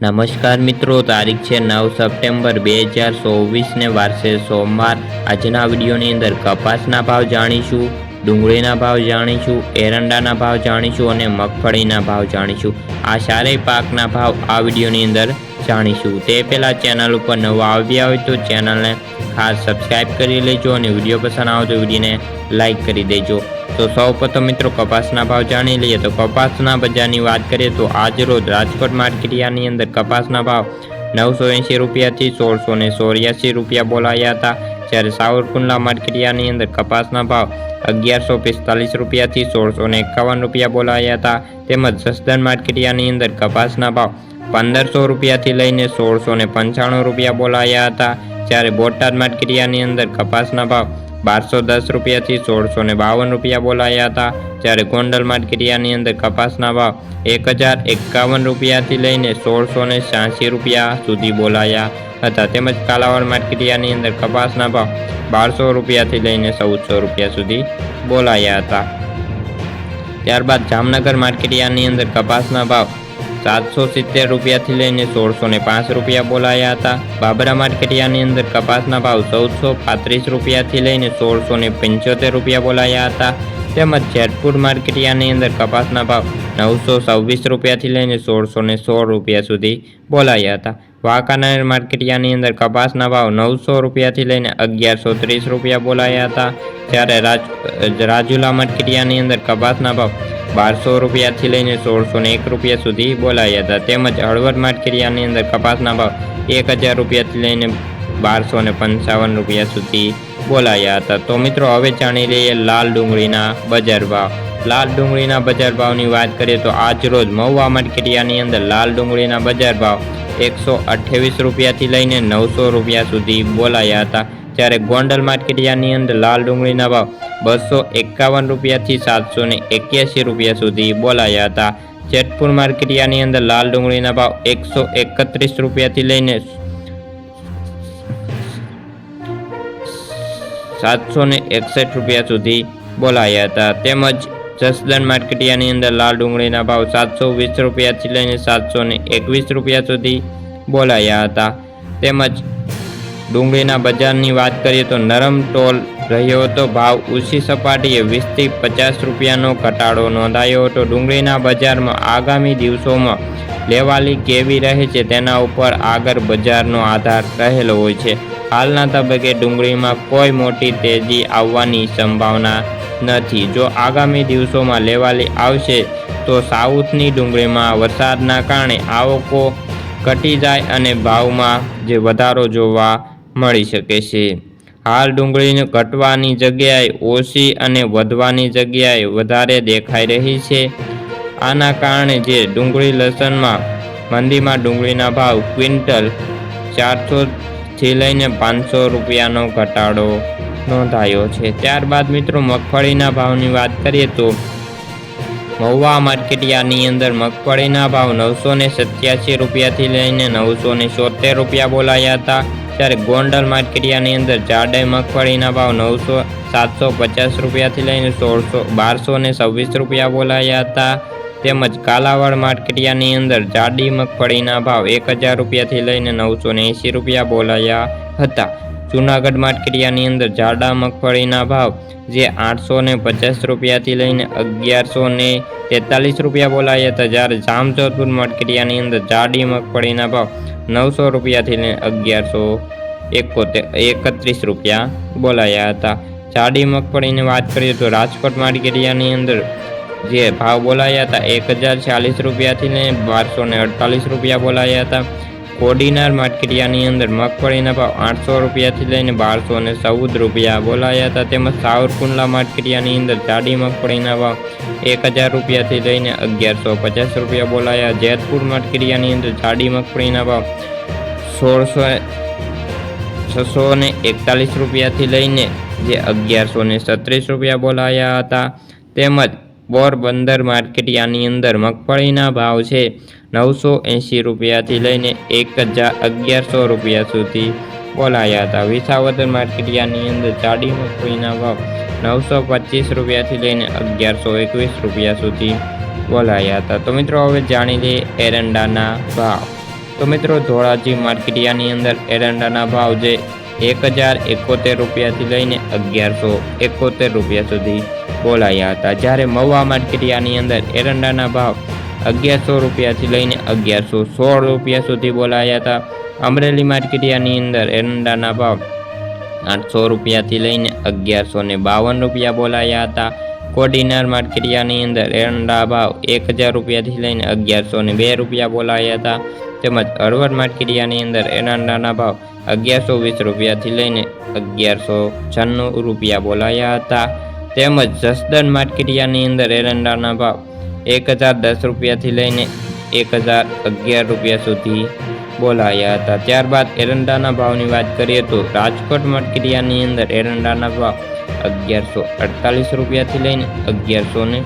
નમસ્કાર મિત્રો, તારીખ છે નવ સપ્ટેમ્બર બે હજાર ચોવીસને વારસે સોમવાર. આજના વિડીયોની અંદર કપાસના ભાવ જાણીશું, ડુંગળીના ભાવ જાણીશું, એરંડાના ભાવ જાણીશું અને મગફળીના ભાવ જાણીશું. આ ચારેય પાકના ભાવ આ વિડીયોની અંદર જાણીશું. તે પહેલાં ચેનલ ઉપર નવા આવ્યા હોય તો ચેનલને ખાસ સબસ્ક્રાઈબ કરી લેજો અને વીડિયો પસંદ આવે તો વિડીયોને લાઈક કરી દેજો. તો સૌ પ્રથમ મિત્રો કપાસના ભાવ જાણી લઈએ તો કપાસના બજારની વાત કરીએ તો આજ રોજ રાજકોટ માર્કેટિયાની અંદર કપાસના ભાવ નવસો એંશી રૂપિયાથી સોળસો ને ચોર્યાસી રૂપિયા બોલાયા હતા. જ્યારે સાવરકુંડલા માર્કેટિયાની અંદર કપાસના ભાવ અગિયારસો પિસ્તાલીસ રૂપિયાથી સોળસો ને એકાવન રૂપિયા બોલાયા હતા. તેમજ જસદન માર્કેટિયાની અંદર કપાસના ભાવ પંદરસો રૂપિયાથી લઈને સોળસો ને પંચાણું રૂપિયા બોલાયા હતા. જ્યારે બોટાદ માર્કેટિયાની અંદર કપાસના ભાવ બારસો દસ રૂપિયાથી સોળસો ને બાવન રૂપિયા બોલાયા હતા. જ્યારે ગોંડલ માર્કેટિયાની અંદર કપાસના ભાવ એક હજાર એકાવન રૂપિયાથી લઈને સોળસો ને છ્યાસી રૂપિયા સુધી બોલાયા હતા. તેમજ કાલાવડ માર્કેટિયાની અંદર કપાસના ભાવ બારસો રૂપિયાથી લઈને ચૌદસો રૂપિયા સુધી બોલાયા હતા. ત્યારબાદ જામનગર માર્કેટિયાની અંદર કપાસના ભાવ સાતસો સિત્તેર રૂપિયાથી લઈને સોળસો ને પાંચ રૂપિયા બોલાયા હતા. બાબરા માર્કેટિયાની અંદર કપાસના ભાવ ચૌદસો, પાંત્રીસ રૂપિયાથી લઈને સોળસો ને પંચોતેર રૂપિયા બોલાયા હતા. તેમજ જેતપુર માર્કેટિયાની અંદર કપાસના ભાવ નવસો છવ્વીસ રૂપિયાથી લઈને સોળસો ને સોળ રૂપિયા સુધી બોલાયા હતા. વાંકાનેર માર્કેટિયાની અંદર કપાસના ભાવ નવસો રૂપિયાથી લઈને અગિયારસો ત્રીસ રૂપિયા બોલાયા હતા. જ્યારે રાજ રાજુલા માર્કેટિયાની અંદર કપાસના ભાવ બારસો રૂપિયાથી લઈને સોળસો ને એક રૂપિયા સુધી બોલાયા હતા. તેમજ હળવદ માર્કેટિયાની અંદર કપાસના ભાવ એક હજાર રૂપિયાથી લઈને બારસો ને પંચાવન રૂપિયા સુધી બોલાયા હતા. તો મિત્રો, હવે જાણી લઈએ લાલ ડુંગળીના બજાર ભાવ. લાલ ડુંગળીના બજાર ભાવની વાત કરીએ તો આજ રોજ મહુવા માર્કેટિયાની અંદર લાલ ડુંગળીના બજાર ભાવ એકસો અઠ્યાવીસ રૂપિયાથી લઈને નવસો રૂપિયા સુધી બોલાયા હતા. જ્યારે ગોંડલ માર્કેટિયાની અંદર લાલ ડુંગળીના ભાવ બસો એકાવન રૂપિયાથી સાતસો ને એક્યાસી રૂપિયા સુધી બોલાયા હતા. જેતપુર માર્કેટિયાની અંદર લાલ ડુંગળીના ભાવ એકસો એકત્રીસ રૂપિયાથી લઈને સાતસો ને એકસઠ રૂપિયા સુધી બોલાયા હતા. તેમજ જસદન માર્કેટિયાની અંદર લાલ ડુંગળીના ભાવ સાતસો વીસ રૂપિયાથી લઈને સાતસો ને એકવીસ રૂપિયા સુધી બોલાયા હતા. તેમજ ડુંગળીના બજારની વાત કરીએ તો નરમ ટોલ રહ્યો હતો. ભાવ ઊંચી સપાટીએ વીસથી પચાસ રૂપિયાનો ઘટાડો નોંધાયો હતો. ડુંગળીના બજારમાં આગામી દિવસોમાં લેવાલી કેવી રહે છે તેના ઉપર આગળ બજારનો આધાર રહેલો હોય છે. હાલના તબક્કે ડુંગળીમાં કોઈ મોટી તેજી આવવાની સંભાવના નથી. જો આગામી દિવસોમાં લેવાલી આવશે તો સાઉથની ડુંગળીમાં વરસાદના કારણે આવકો ઘટી જાય અને ભાવમાં જે વધારો જોવા મળી શકે છે. હાલ ડુંગળીને ઘટવાની જગ્યાએ ઓછી અને વધવાની જગ્યાએ વધારે દેખાઈ રહી છે. આના કારણે જે ડુંગળી લસણમાં મંદીમાં ડુંગળીના ભાવ ક્વિન્ટલ ચારસોથી લઈને પાંચસો રૂપિયાનો ઘટાડો નોંધાયો છે. ત્યારબાદ મિત્રો મગફળીના ભાવની વાત કરીએ તો મહુવા માર્કેટિયાની અંદર મગફળીના ભાવ નવસો ને સત્યાસી રૂપિયાથી લઈને નવસો ને રૂપિયા બોલાયા હતા. જ્યારે ગોંડલ માર્કેટિયાની અંદર જાડાઈ મગફળીના ભાવ નવસો, સાતસો પચાસ રૂપિયાથી લઈને સોળસો, બારસો ને છવ્વીસ રૂપિયા બોલાયા હતા. તેમજ કાલાવાડ માર્કેટિયાની અંદર જાડી મગફળીના ભાવ એક હજાર રૂપિયાથી લઈને નવસો એંશી રૂપિયા બોલાયા હતા. જૂનાગઢ માર્કેટિયાની અંદર જાડા મગફળીના ભાવ જે આઠસો ને પચાસ રૂપિયાથી લઈને અગિયારસો ને તેતાલીસ રૂપિયા બોલાયા હતા, જ્યારે જામજોધપુર માર્કેટિયાની અંદર જાડી મગફળીના ભાવ નવસો રૂપિયાથી લઈને અગિયારસો એકોતેર, એકત્રીસ રૂપિયા બોલાયા હતા. જાડી મગફળીની વાત કરીએ તો રાજકોટ માર્કેટિયાની અંદર જે ભાવ બોલાયા હતા, એક હજાર ચાલીસ રૂપિયાથી લઈને બારસો ને અડતાલીસ રૂપિયા બોલાયા હતા. કોડીનાર માર્કેટિયાની અંદર મગફળીના ભાવ આઠસો રૂપિયાથી લઈને બારસો ને ચૌદ રૂપિયા બોલાયા હતા. તેમજ સાવરકુંડલા માર્કેટિયાની અંદર જાડી મગફળીના ભાવ એક હજાર રૂપિયાથી લઈને અગિયારસો પચાસ રૂપિયા બોલાયા. જેતપુર માર્કેટિયાની અંદર જાડી મગફળીના ભાવ સોળસો છસો ને એકતાલીસ રૂપિયાથી લઈને જે અગિયારસો ને છત્રીસ રૂપિયા બોલાયા હતા. તેમજ પોરબંદર માર્કેટિયાની અંદર મગફળીના ભાવ છે નવસો એંશી રૂપિયાથી લઈને એક હજાર અગિયારસો રૂપિયા સુધી બોલાયા હતા. વિસાવદર માર્કેટિયાની અંદર જાડી મગફળીના ભાવ નવસો પચીસ રૂપિયાથી લઈને અગિયારસો એકવીસ રૂપિયા સુધી બોલાયા હતા. તો મિત્રો હવે જાણી લઈએ એરંડાના ભાવ. તો મિત્રો ધોળાજી માર્કેટિયાની અંદર એરંડાના ભાવ જે એક હજાર એકોતેર રૂપિયાથી લઈને અગિયારસો એકોતેર રૂપિયા સુધી બોલાયા હતા. જ્યારે મહુવા માર્કેટિયાની અંદર એરંડાના ભાવ અગિયારસો રૂપિયાથી લઈને અગિયારસો સોળ રૂપિયા સુધી બોલાયા હતા. અમરેલી માર્કેટિયાની અંદર એરંડાના ભાવ આઠસો રૂપિયાથી લઈને અગિયારસો બાવન રૂપિયા બોલાયા હતા. કોડીનાર માર્કેટિયાની અંદર એરંડા ભાવ એક હજાર રૂપિયાથી લઈને અગિયારસો ને બે રૂપિયા બોલાયા હતા. તેમજ હળવદ માર્કેટિયાની અંદર એરંડાના ભાવ અગિયારસો વીસ રૂપિયાથી લઈને અગિયારસો છન્નું રૂપિયા બોલાયા હતા. તેમજ જસદન માર્કેટિયાની અંદર એરંડાના ભાવ એક હજાર દસ રૂપિયાથી લઈને એક હજાર અગિયાર રૂપિયા સુધી બોલાયા હતા. ત્યારબાદ એરંડાના ભાવની વાત કરીએ તો રાજકોટ માર્કેટિયાની અંદર એરંડાના ભાવ અગિયારસો અડતાલીસ રૂપિયાથી લઈને અગિયારસો ને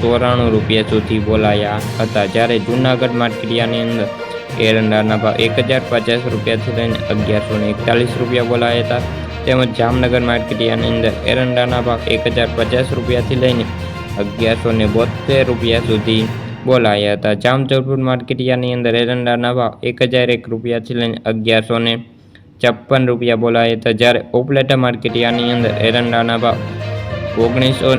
ચોરાણું રૂપિયા સુધી બોલાયા હતા. જ્યારે જૂનાગઢ માર્કેટિયાની અંદર એરંડાના ભાવ એક હજાર પચાસ રૂપિયાથી લઈને અગિયારસો ને એકતાલીસ રૂપિયા બોલાયા હતા. તેમજ જામનગર માર્કેટિયાની અંદર એરંડાના ભાવ એક હજાર પચાસ રૂપિયાથી લઈને અગિયારસો ને બોતેર રૂપિયા સુધી બોલાયા હતા. જામજોધપુર માર્કેટિયાની અંદર એરંડાના ભાવ એક હજાર એક રૂપિયાથી લઈને અગિયારસો ને છપ્પન રૂપિયા બોલાયા હતા જ્યારે ઓપલેટા માર્કેટિયાની અંદર એરંડાના ભાવ ઓગણીસો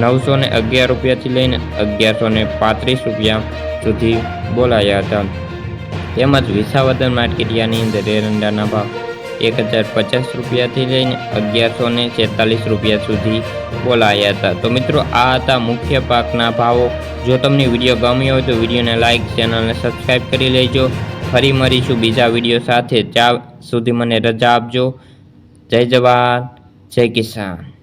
નવસો ને અગિયાર રૂપિયાથી લઈને અગિયારસો ને પાંત્રીસ રૂપિયા સુધી બોલાયા હતા. તેમજ વિસાવદન માર્કેટિયાની અંદર એરંડાના ભાવ એક હજાર પચાસ રૂપિયાથી લઈને અગિયારસો ને છેતાલીસ રૂપિયા સુધી બોલાયા હતા. તો મિત્રો, આ હતા મુખ્ય પાકના ભાવો. જો તમને વીડિયો ગમ્યો હોય તો વિડીયોને લાઇક ચેનલને સબસ્ક્રાઈબ કરી લેજો. ફરી મળીશું બીજા વીડિયો સાથે. ત્યાં સુધી મને રજા આપજો. જય જવાન જય કિસાન.